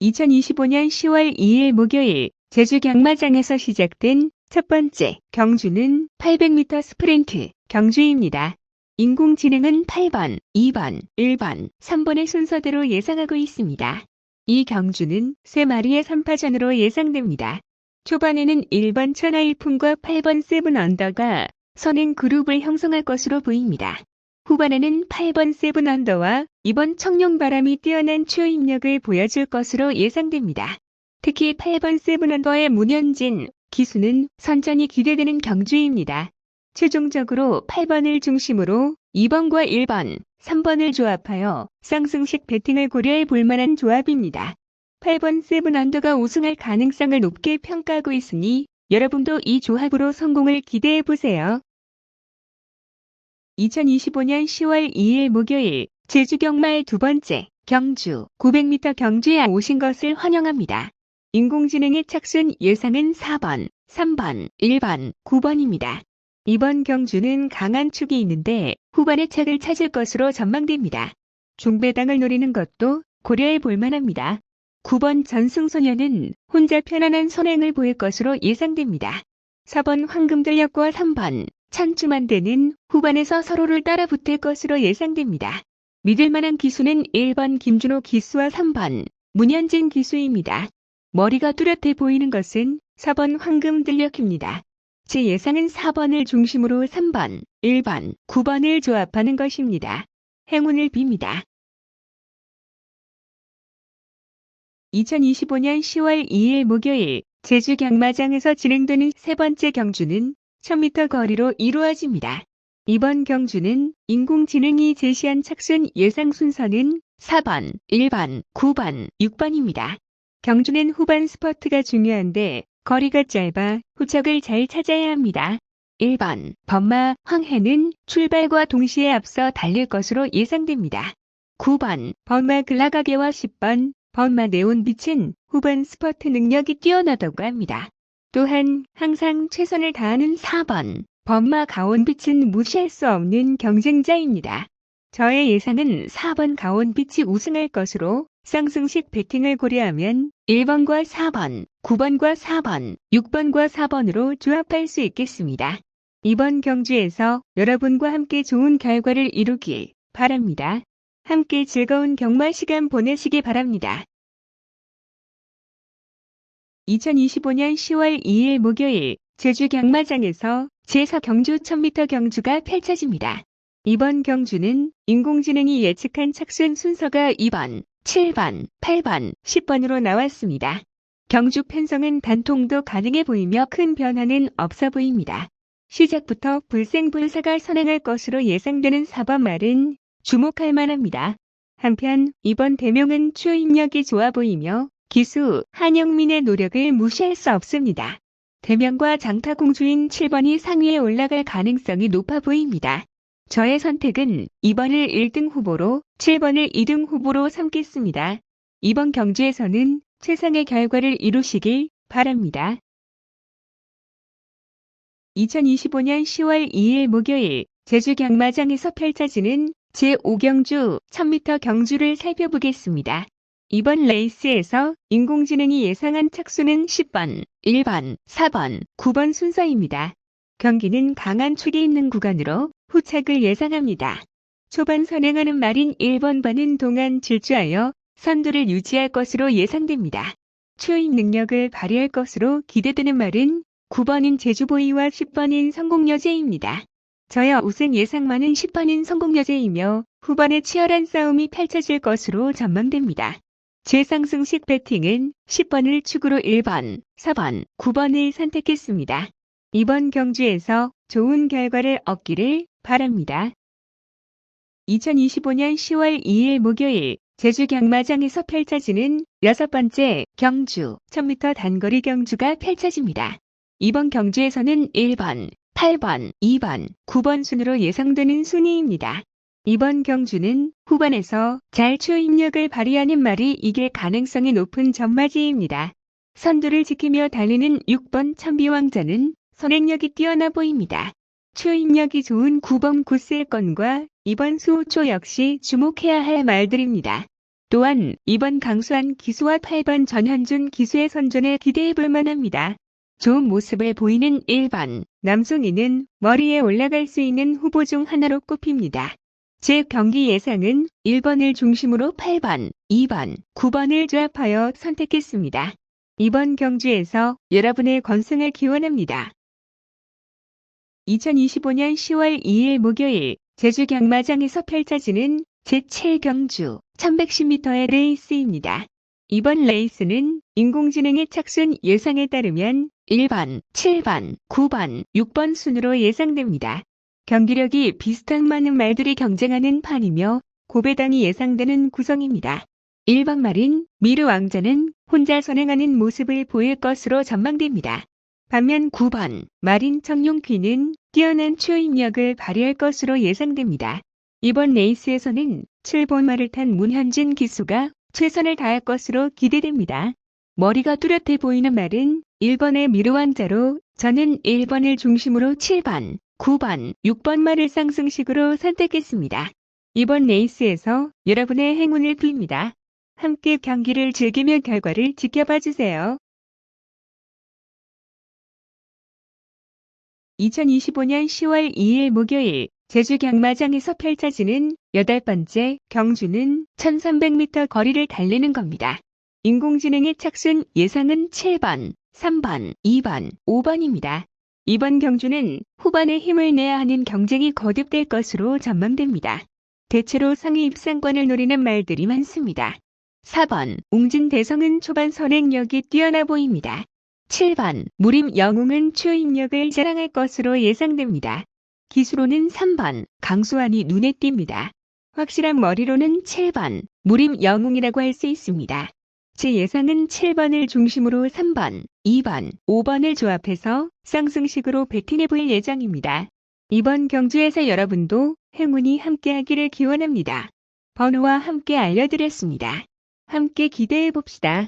2025년 10월 2일 목요일 제주 경마장에서 시작된 첫 번째 경주는 800m 스프린트 경주입니다. 인공지능은 8번, 2번, 1번, 3번의 순서대로 예상하고 있습니다. 이 경주는 3마리의 3파전으로 예상됩니다. 초반에는 1번 천하일품과 8번 세븐 언더가 선행 그룹을 형성할 것으로 보입니다. 후반에는 8번 세븐 언더와 2번 청룡바람이 뛰어난 추입력을 보여줄 것으로 예상됩니다. 특히 8번 세븐 언더의 문현진 기수는 선전이 기대되는 경주입니다. 최종적으로 8번을 중심으로 2번과 1번, 3번을 조합하여 쌍승식 배팅을 고려해 볼 만한 조합입니다. 8번 세븐 언더가 우승할 가능성을 높게 평가하고 있으니 여러분도 이 조합으로 성공을 기대해 보세요. 2025년 10월 2일 목요일 제주 경마의 두 번째 경주 900m 경주에 오신 것을 환영합니다. 인공지능의 착순 예상은 4번, 3번, 1번, 9번입니다. 이번 경주는 강한 축이 있는데 후반에 착을 찾을 것으로 전망됩니다. 중배당을 노리는 것도 고려해 볼 만합니다. 9번 전승소녀는 혼자 편안한 선행을 보일 것으로 예상됩니다. 4번 황금들녘과 3번 천주만대는 후반에서 서로를 따라 붙을 것으로 예상됩니다. 믿을 만한 기수는 1번 김준호 기수와 3번 문현진 기수입니다. 머리가 뚜렷해 보이는 것은 4번 황금들녘입니다. 제 예상은 4번을 중심으로 3번, 1번, 9번을 조합하는 것입니다. 행운을 빕니다. 2025년 10월 2일 목요일 제주 경마장에서 진행되는 세 번째 경주는 1000m 거리로 이루어집니다. 이번 경주는 인공지능이 제시한 착순 예상 순서는 4번, 1번, 9번, 6번입니다. 경주는 후반 스퍼트가 중요한데 거리가 짧아 후척을 잘 찾아야 합니다. 1번 범마 황해는 출발과 동시에 앞서 달릴 것으로 예상됩니다. 9번 범마 글라가게와 10번 범마 네온 빛은 후반 스퍼트 능력이 뛰어나다고 합니다. 또한 항상 최선을 다하는 4번 범마 가온빛은 무시할 수 없는 경쟁자입니다. 저의 예상은 4번 가온빛이 우승할 것으로 쌍승식 배팅을 고려하면 1번과 4번, 9번과 4번, 6번과 4번으로 조합할 수 있겠습니다. 이번 경주에서 여러분과 함께 좋은 결과를 이루길 바랍니다. 함께 즐거운 경마 시간 보내시기 바랍니다. 2025년 10월 2일 목요일 제주 경마장에서 제4 경주 1000m 경주가 펼쳐집니다. 이번 경주는 인공지능이 예측한 착순 순서가 2번, 7번, 8번, 10번으로 나왔습니다. 경주 편성은 단통도 가능해 보이며 큰 변화는 없어 보입니다. 시작부터 불생불사가 선행할 것으로 예상되는 4번 말은 주목할 만합니다. 한편 이번 대명은 추인력이 좋아 보이며 기수 한영민의 노력을 무시할 수 없습니다. 대명과 장타공주인 7번이 상위에 올라갈 가능성이 높아 보입니다. 저의 선택은 2번을 1등 후보로 7번을 2등 후보로 삼겠습니다. 이번 경주에서는 최상의 결과를 이루시길 바랍니다. 2025년 10월 2일 목요일 제주 경마장에서 펼쳐지는 제5경주 1000m 경주를 살펴보겠습니다. 이번 레이스에서 인공지능이 예상한 착수는 10번, 1번, 4번, 9번 순서입니다. 경기는 강한 축이 있는 구간으로 후착을 예상합니다. 초반 선행하는 말인 1번 반은 동안 질주하여 선두를 유지할 것으로 예상됩니다. 추인 능력을 발휘할 것으로 기대되는 말은 9번인 제주보이와 10번인 성공여제입니다. 저의 우승 예상만은 10번인 성공여제이며 후반에 치열한 싸움이 펼쳐질 것으로 전망됩니다. 제 상승식 배팅은 10번을 축으로 1번, 4번, 9번을 선택했습니다. 이번 경주에서 좋은 결과를 얻기를 바랍니다. 2025년 10월 2일 목요일 제주 경마장에서 펼쳐지는 여섯 번째 경주 1000m 단거리 경주가 펼쳐집니다. 이번 경주에서는 1번, 8번, 2번, 9번 순으로 예상되는 순위입니다. 이번 경주는 후반에서 잘 추입력을 발휘하는 말이 이길 가능성이 높은 전마지입니다. 선두를 지키며 달리는 6번 천비왕자는 선행력이 뛰어나 보입니다. 추입력이 좋은 9번 구슬건과 이번 수호초 역시 주목해야 할 말들입니다. 또한 2번 강수한 기수와 8번 전현준 기수의 선전에 기대해 볼 만합니다. 좋은 모습을 보이는 1번 남송이는 머리에 올라갈 수 있는 후보 중 하나로 꼽힙니다. 제 경기 예상은 1번을 중심으로 8번, 2번, 9번을 조합하여 선택했습니다. 이번 경주에서 여러분의 건승을 기원합니다. 2025년 10월 2일 목요일 제주 경마장에서 펼쳐지는 제7경주 1110m의 레이스입니다. 이번 레이스는 인공지능의 착순 예상에 따르면 1번, 7번, 9번, 6번 순으로 예상됩니다. 경기력이 비슷한 많은 말들이 경쟁하는 판이며 고배당이 예상되는 구성입니다. 1번 말인 미르 왕자는 혼자 선행하는 모습을 보일 것으로 전망됩니다. 반면 9번 마린 청룡퀴는 뛰어난 추인력을 발휘할 것으로 예상됩니다. 이번 레이스에서는 7번 말을 탄 문현진 기수가 최선을 다할 것으로 기대됩니다. 머리가 뚜렷해 보이는 말은 1번의 미르 왕자로 저는 1번을 중심으로 7번, 9번, 6번 말을 상승식으로 선택했습니다. 이번 레이스에서 여러분의 행운을 빕니다. 함께 경기를 즐기며 결과를 지켜봐 주세요. 2025년 10월 2일 목요일 제주 경마장에서 펼쳐지는 여덟 번째 경주는 1300m 거리를 달리는 겁니다. 인공지능의 착순 예상은 7번, 3번, 2번, 5번입니다. 이번 경주는 후반에 힘을 내야 하는 경쟁이 거듭될 것으로 전망됩니다. 대체로 상위 입상권을 노리는 말들이 많습니다. 4번 웅진 대성은 초반 선행력이 뛰어나 보입니다. 7번 무림 영웅은 추인력을 자랑할 것으로 예상됩니다. 기수로는 3번 강수환이 눈에 띕니다. 확실한 머리로는 7번 무림 영웅이라고 할 수 있습니다. 제 예상은 7번을 중심으로 3번, 2번, 5번을 조합해서 쌍승식으로 배팅해 볼 예정입니다. 이번 경주에서 여러분도 행운이 함께하기를 기원합니다. 번호와 함께 알려드렸습니다. 함께 기대해 봅시다.